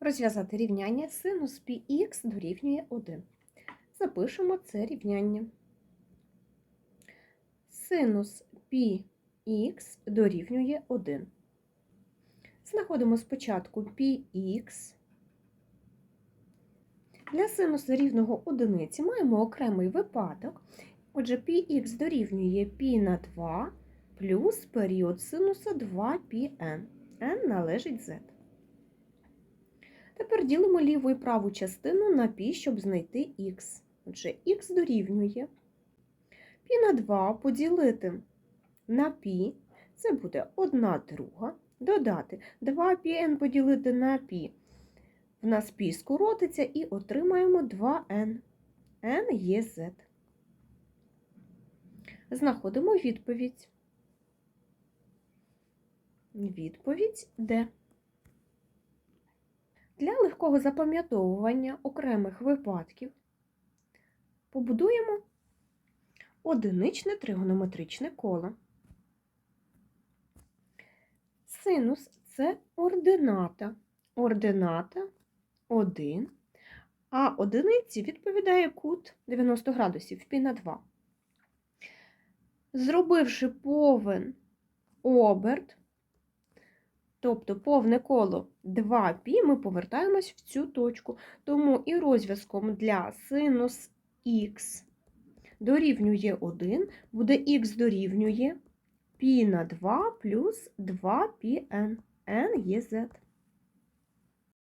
Розв'язати рівняння синус πx дорівнює 1. Запишемо це рівняння. Синус πx дорівнює 1. Знаходимо спочатку πx. Для синуса рівного одиниці маємо окремий випадок. Отже, πx дорівнює π на 2 плюс період синуса 2πn. n належить z. Тепер ділимо ліву і праву частину на π, щоб знайти х. Отже, х дорівнює π на 2 поділити на π, це буде 1 друга. Додати 2πn поділити на π. В нас π скоротиться і отримаємо 2n. n є z. Знаходимо відповідь. Відповідь Д. Для легкого запам'ятовування окремих випадків побудуємо одиничне тригонометричне коло. Синус це ордината. Ордината 1, а одиниці відповідає кут 90 градусів пі на 2. Зробивши повен оберт, тобто повне коло 2π, ми повертаємось в цю точку. Тому і розв'язком для синус х дорівнює 1, буде х дорівнює π на 2 плюс 2πn. n є z.